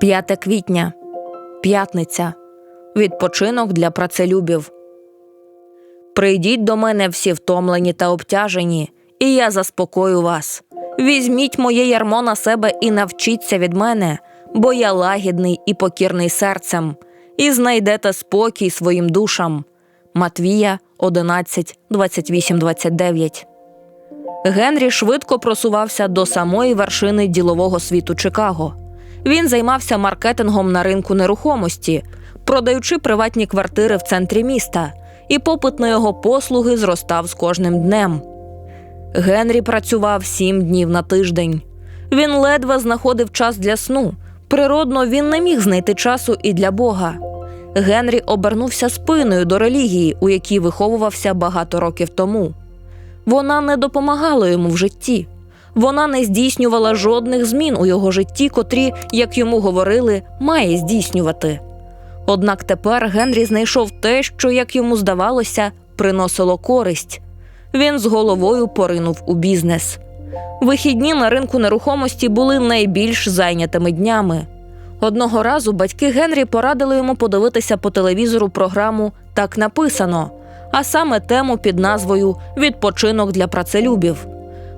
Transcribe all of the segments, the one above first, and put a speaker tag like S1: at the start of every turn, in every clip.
S1: 5 квітня, п'ятниця. Відпочинок для працелюбів. Прийдіть до мене всі втомлені та обтяжені, і я заспокою вас. Візьміть моє ярмо на себе і навчіться від мене, бо я лагідний і покірний серцем, і знайдете спокій своїм душам. Матвія 11, 28, 29 Генрі швидко просувався до самої вершини ділового світу Чикаго. Він займався маркетингом на ринку нерухомості, продаючи приватні квартири в центрі міста, і попит на його послуги зростав з кожним днем. Генрі працював сім днів на тиждень. Він ледве знаходив час для сну. Природно, він не міг знайти часу і для Бога. Генрі обернувся спиною до релігії, у якій виховувався багато років тому. Вона не допомагала йому в житті. Вона не здійснювала жодних змін у його житті, котрі, як йому говорили, має здійснювати. Однак тепер Генрі знайшов те, що, як йому здавалося, приносило користь. Він з головою поринув у бізнес. Вихідні на ринку нерухомості були найбільш зайнятими днями. Одного разу батьки Генрі порадили йому подивитися по телевізору програму Так написано, а саме тему під назвою Відпочинок для працелюбів.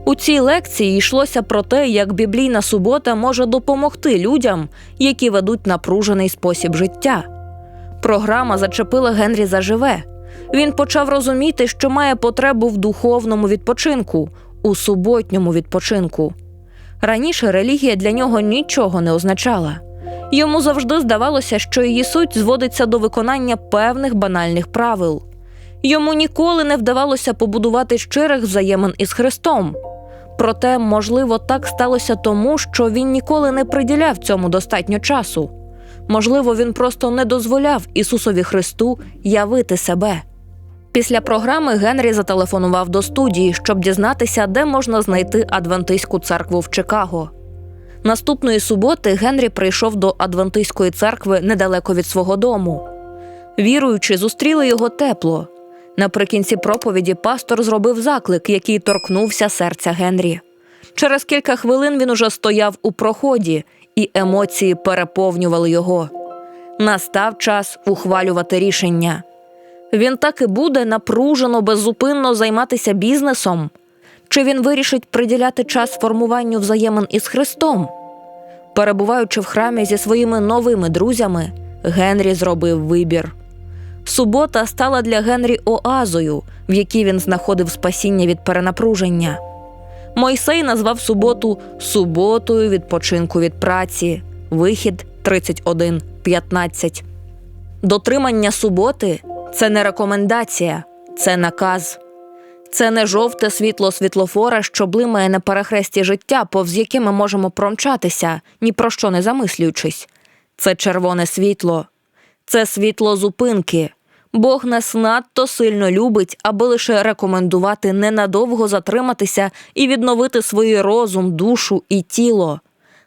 S1: У цій лекції йшлося про те, як біблійна субота може допомогти людям, які ведуть напружений спосіб життя. Програма зачепила Генрі заживе. Він почав розуміти, що має потребу в духовному відпочинку, у суботньому відпочинку. Раніше релігія для нього нічого не означала. Йому завжди здавалося, що її суть зводиться до виконання певних банальних правил. Йому ніколи не вдавалося побудувати щирих взаємин із Христом. Проте, можливо, так сталося тому, що він ніколи не приділяв цьому достатньо часу. Можливо, він просто не дозволяв Ісусові Христу явити себе. Після програми Генрі зателефонував до студії, щоб дізнатися, де можна знайти Адвентистську церкву в Чикаго. Наступної суботи Генрі прийшов до Адвентистської церкви недалеко від свого дому. Віруючи, зустріли його тепло. Наприкінці проповіді пастор зробив заклик, який торкнувся серця Генрі. Через кілька хвилин він уже стояв у проході, і емоції переповнювали його. Настав час ухвалювати рішення. Він так і буде напружено, беззупинно займатися бізнесом. Чи він вирішить приділяти час формуванню взаємин із Христом? Перебуваючи в храмі зі своїми новими друзями, Генрі зробив вибір. Субота стала для Генрі оазою, в якій він знаходив спасіння від перенапруження. Мойсей назвав суботу суботою відпочинку від праці, вихід 31.15. Дотримання суботи це не рекомендація, це наказ. Це не жовте світло світлофора, що блимає на перехресті життя, повз яке ми можемо промчатися, ні про що не замислюючись. Це червоне світло, це світло зупинки. Бог нас надто сильно любить, аби лише рекомендувати ненадовго затриматися і відновити свій розум, душу і тіло.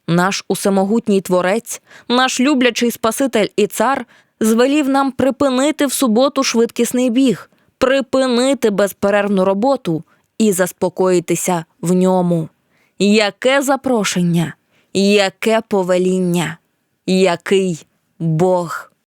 S1: Наш усемогутній творець, наш люблячий Спаситель і цар звелів нам припинити в суботу швидкісний біг, припинити безперервну роботу і заспокоїтися в ньому. Яке запрошення, яке повеління, який Бог.